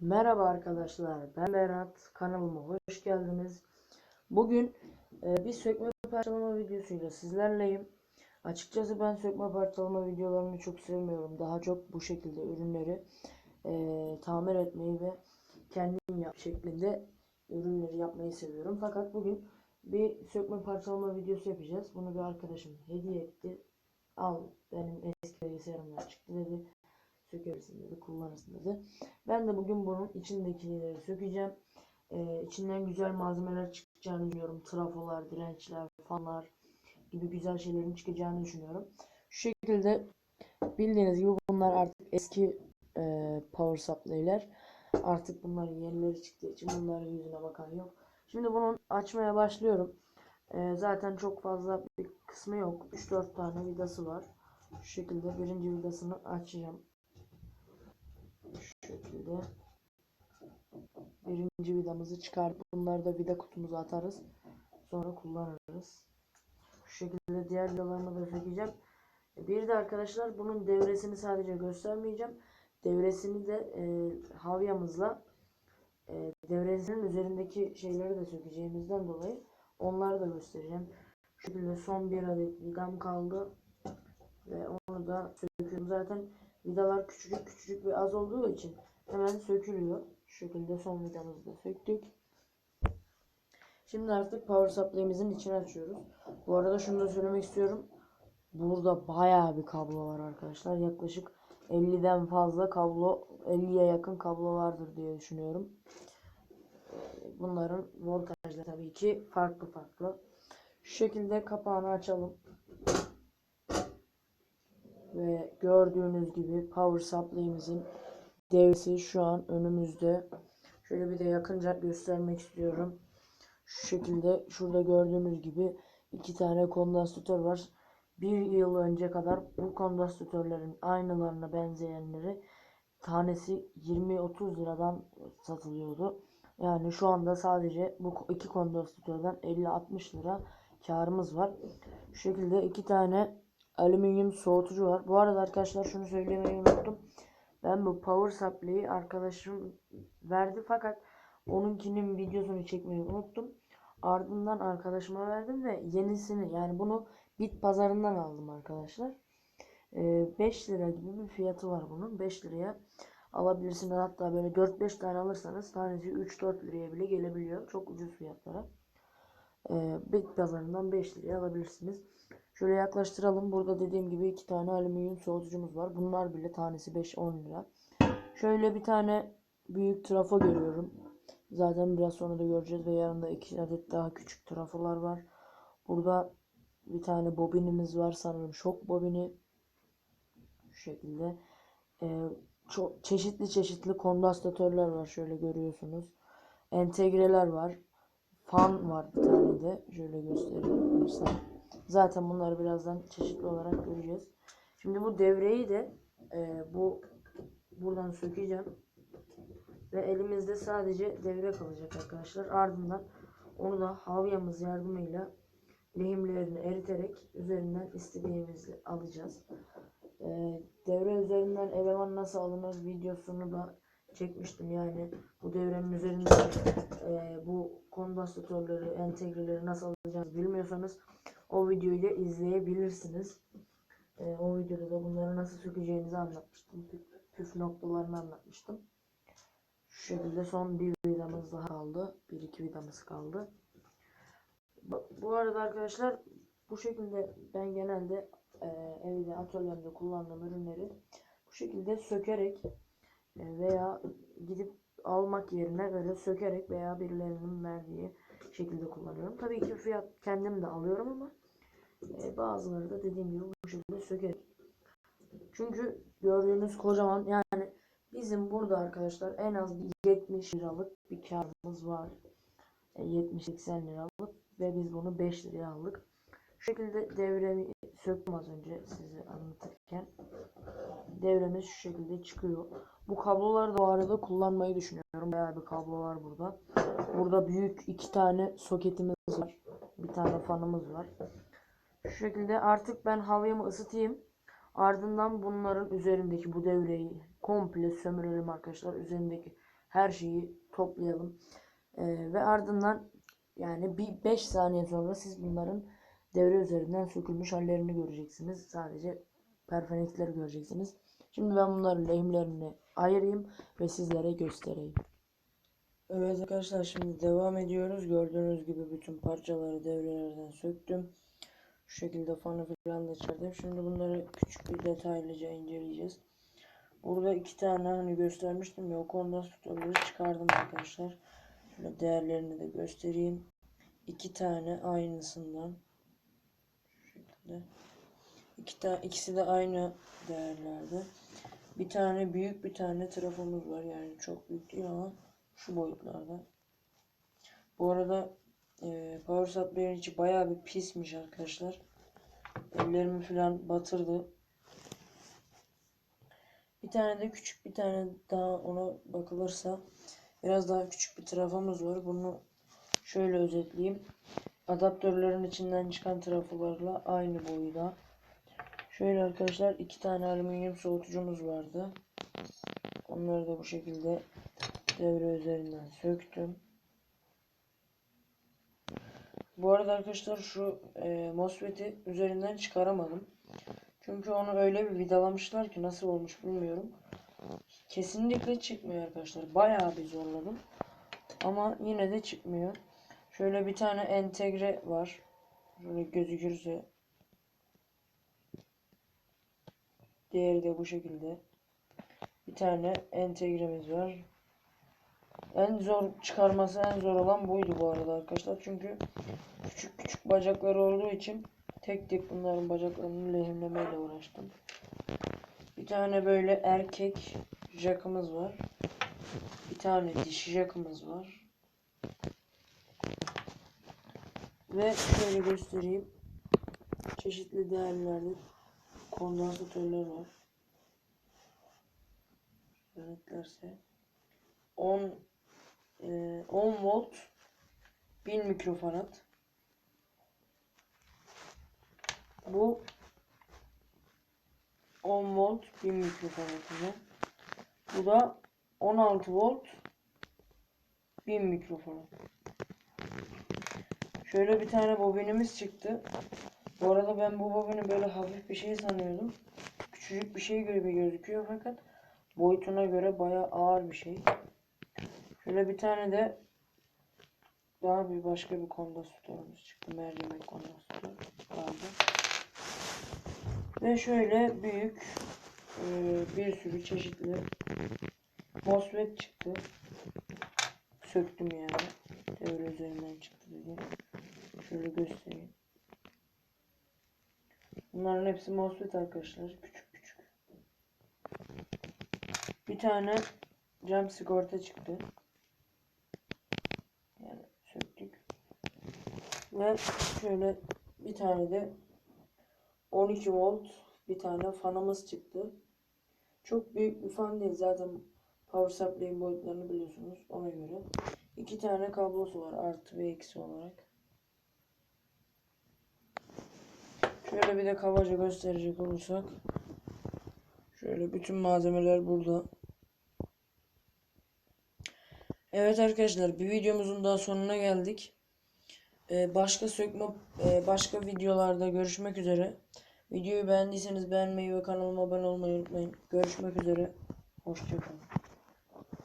Merhaba arkadaşlar, ben Berat. Kanalıma hoş geldiniz. Bugün e, bir sökme parçalama videosuyla sizlerleyim. Açıkçası ben sökme parçalama videolarını çok sevmiyorum. Daha çok bu şekilde ürünleri e, tamir etmeyi ve kendim yap şeklinde ürünleri yapmayı seviyorum. Fakat bugün bir sökme parçalama videosu yapacağız. Bunu bir arkadaşım hediye etti. Al benim eski bilgisayarımdan çıktı dedi. Sökebilirsin dedi, kullanırsın dedi. Ben de bugün bunun içindekileri sökeceğim. Ee, içinden güzel malzemeler çıkacağını düşünüyorum. Trafolar, dirençler, fanlar gibi güzel şeylerin çıkacağını düşünüyorum. Şu şekilde bildiğiniz gibi bunlar artık eski e, power supply'ler. Artık bunların yenileri çıktığı için bunların yüzüne bakan yok. Şimdi bunun açmaya başlıyorum. Ee, zaten çok fazla bir kısmı yok. 3-4 tane vidası var. Şu şekilde birinci vidasını açacağım. Şekilde birinci vidamızı çıkartıp bunları da vida kutumuza atarız. Sonra kullanırız. Şu şekilde diğer vidalarını da sökeceğim. Bir de arkadaşlar bunun devresini sadece göstermeyeceğim. Devresini de e, havyamızla e, devresinin üzerindeki şeyleri de sökeceğimizden dolayı onları da göstereceğim. Şu şekilde son bir adet vidam kaldı. Ve onu da söküyorum. Zaten vidalar küçücük küçücük ve az olduğu için hemen sökülüyor. Şu şekilde son vidamızı da söktük. Şimdi artık power supply'imizin içini açıyoruz. Bu arada şunu da söylemek istiyorum. Burada bayağı bir kablo var arkadaşlar. Yaklaşık 50'den fazla kablo, 50'ye yakın kablo vardır diye düşünüyorum. Bunların voltajları tabii ki farklı farklı. Şu şekilde kapağını açalım. Ve gördüğünüz gibi power supply'imizin devresi şu an önümüzde. Şöyle bir de yakınca göstermek istiyorum. Şu şekilde şurada gördüğünüz gibi iki tane kondansatör var. Bir yıl önce kadar bu kondansatörlerin aynılarına benzeyenleri tanesi 20-30 liradan satılıyordu. Yani şu anda sadece bu iki kondansatörden 50-60 lira karımız var. Şu şekilde iki tane alüminyum soğutucu var. Bu arada arkadaşlar şunu söylemeyi unuttum. Ben bu power supply'yi arkadaşım verdi fakat onunkinin videosunu çekmeyi unuttum. Ardından arkadaşıma verdim ve yenisini yani bunu bit pazarından aldım arkadaşlar. Ee, 5 lira gibi bir fiyatı var bunun. 5 liraya alabilirsiniz. Hatta böyle 4-5 tane alırsanız tanesi 3-4 liraya bile gelebiliyor. Çok ucuz fiyatlara. Ee, bit pazarından 5 liraya alabilirsiniz. Şöyle yaklaştıralım. Burada dediğim gibi iki tane alüminyum soğutucumuz var. Bunlar bile tanesi 5-10 lira. Şöyle bir tane büyük trafo görüyorum. Zaten biraz sonra da göreceğiz ve yanında iki adet daha küçük trafolar var. Burada bir tane bobinimiz var sanırım. Şok bobini. Şu şekilde. Ee, çok çeşitli çeşitli kondansatörler var. Şöyle görüyorsunuz. Entegreler var. Fan var bir tane de. Şöyle göstereyim. Zaten bunları birazdan çeşitli olarak göreceğiz. Şimdi bu devreyi de e, bu buradan sökeceğim. Ve elimizde sadece devre kalacak arkadaşlar. Ardından onu da havyamız yardımıyla lehimlerini eriterek üzerinden istediğimizi alacağız. E, devre üzerinden eleman nasıl alınır videosunu da çekmiştim. Yani bu devrenin üzerinde e, bu kondansatörleri, entegreleri nasıl alacağınızı bilmiyorsanız o videoyu da izleyebilirsiniz. E, o videoda da bunları nasıl sökeceğinizi anlatmıştım. Püf, püf noktalarını anlatmıştım. Şu şekilde son bir vidamız daha kaldı. Bir iki vidamız kaldı. Bu, arada arkadaşlar bu şekilde ben genelde e, evde atölyemde kullandığım ürünleri bu şekilde sökerek veya gidip almak yerine böyle sökerek veya birilerinin verdiği şekilde kullanıyorum. Tabii ki fiyat kendim de alıyorum ama e, bazıları da dediğim gibi bu şekilde sökerek. Çünkü gördüğünüz kocaman yani bizim burada arkadaşlar en az 70 liralık bir karımız var. E, 70-80 liralık ve biz bunu 5 liraya aldık. Şu şekilde devremi söktüm az önce size anlatırken. Devremiz şu şekilde çıkıyor. Bu kabloları da arada kullanmayı düşünüyorum. Bayağı bir kablo var burada. Burada büyük iki tane soketimiz var. Bir tane fanımız var. Şu şekilde artık ben havyamı ısıtayım. Ardından bunların üzerindeki bu devreyi komple sömürelim arkadaşlar. Üzerindeki her şeyi toplayalım. Ee, ve ardından yani bir 5 saniye sonra siz bunların devre üzerinden sökülmüş hallerini göreceksiniz. Sadece perfenekleri göreceksiniz. Şimdi ben bunların lehimlerini ayırayım ve sizlere göstereyim. Evet arkadaşlar şimdi devam ediyoruz. Gördüğünüz gibi bütün parçaları devrelerden söktüm. Şu şekilde fanı falan da çıkardım. Şimdi bunları küçük bir detaylıca inceleyeceğiz. Burada iki tane hani göstermiştim ya o kondansatörleri çıkardım arkadaşlar. Şöyle değerlerini de göstereyim. İki tane aynısından. Şekilde. İki tane ikisi de aynı değerlerde. Bir tane büyük bir tane trafomuz var. Yani çok büyük değil ama şu boyutlarda. Bu arada e, power supply'ın içi bayağı bir pismiş arkadaşlar. Ellerimi falan batırdı. Bir tane de küçük bir tane daha ona bakılırsa biraz daha küçük bir trafomuz var. Bunu şöyle özetleyeyim. Adaptörlerin içinden çıkan trafolarla aynı boyda. Şöyle arkadaşlar iki tane alüminyum soğutucumuz vardı. Onları da bu şekilde devre üzerinden söktüm. Bu arada arkadaşlar şu e, MOSFET'i üzerinden çıkaramadım. Çünkü onu öyle bir vidalamışlar ki nasıl olmuş bilmiyorum. Kesinlikle çıkmıyor arkadaşlar. Bayağı bir zorladım. Ama yine de çıkmıyor. Şöyle bir tane entegre var. Şöyle gözükürse. Diğeri de bu şekilde. Bir tane entegremiz var. En zor çıkarması en zor olan buydu bu arada arkadaşlar. Çünkü küçük küçük bacakları olduğu için tek tek bunların bacaklarını lehimlemeyle uğraştım. Bir tane böyle erkek jackımız var. Bir tane dişi jackımız var. Ve şöyle göstereyim. Çeşitli değerlerde kondansatörler var. Yönetlerse 10 e, 10 volt 1000 mikrofarad. Bu 10 volt 1000 mikrofarad. Bu da 16 volt 1000 mikrofarad. Şöyle bir tane bobinimiz çıktı. Bu arada ben bu bobini böyle hafif bir şey sanıyordum. Küçücük bir şey gibi gözüküyor fakat boyutuna göre bayağı ağır bir şey. Şöyle bir tane de daha bir başka bir kondansatörümüz çıktı. Mercimek kondansatör vardı. Ve şöyle büyük e, bir sürü çeşitli MOSFET çıktı. Söktüm yani. Devre üzerinden çıktı dediğim. Şöyle göstereyim. Bunların hepsi MOSFET arkadaşlar. Küçük küçük. Bir tane cam sigorta çıktı. Yani söktük. Ve şöyle bir tane de 12 volt bir tane fanımız çıktı. Çok büyük bir fan değil zaten power supply'in boyutlarını biliyorsunuz ona göre. İki tane kablosu var artı ve eksi olarak. Şöyle bir de kabaca gösterecek olursak. Şöyle bütün malzemeler burada. Evet arkadaşlar bir videomuzun daha sonuna geldik. Ee, başka sökme e, başka videolarda görüşmek üzere. Videoyu beğendiyseniz beğenmeyi ve kanalıma abone olmayı unutmayın. Görüşmek üzere. Hoşçakalın.